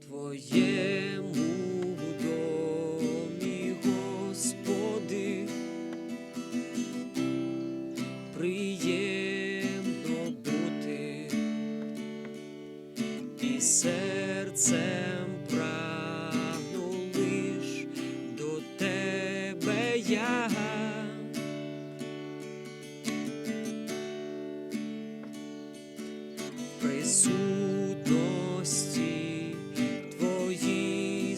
в Твоєму домі, Господи, приємно бути і серцем прагну лиш до Тебе я. Присутності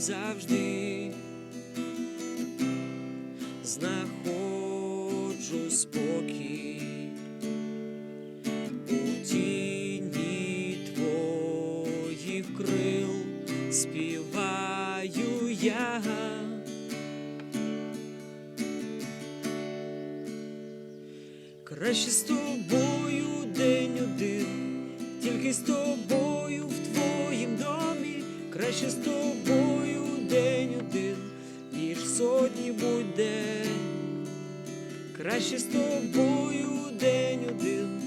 завжди знаходжу спокій у тіні Твоїх крил співаю я. Краще з тобою день один, тільки з тобою в твоїм домі, краще з тобою ніж сотні будь-день. Краще з тобою день один,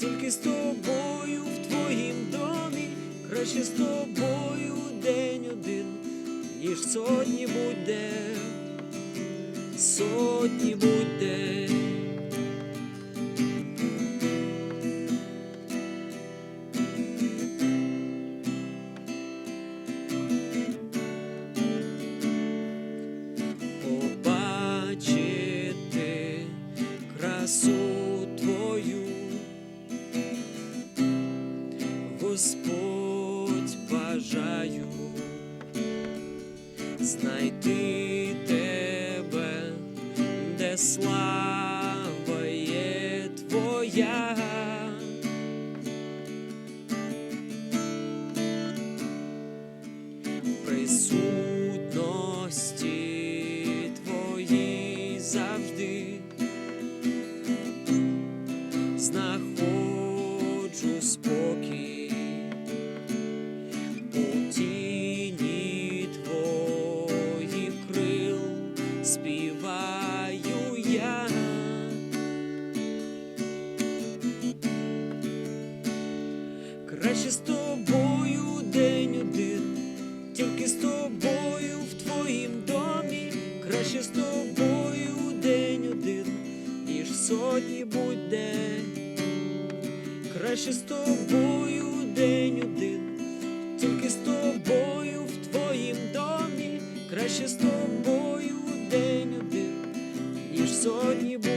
тільки з тобою в твоїм домі, краще з тобою день один, ніж сотні будь-день, сотні будь-день. Красу Твою, Господь бажаю знайти Тебе, де слава є Твоя. Знаходжу спокій у тіні Твоїх крил співаю я. Краще з тобою день один, тільки з тобою в твоїм домі, краще з тобою сотні будь-день, краще з тобою день один, тільки з тобою в твоїм домі, краще з тобою день один, ніж сотні будь-день,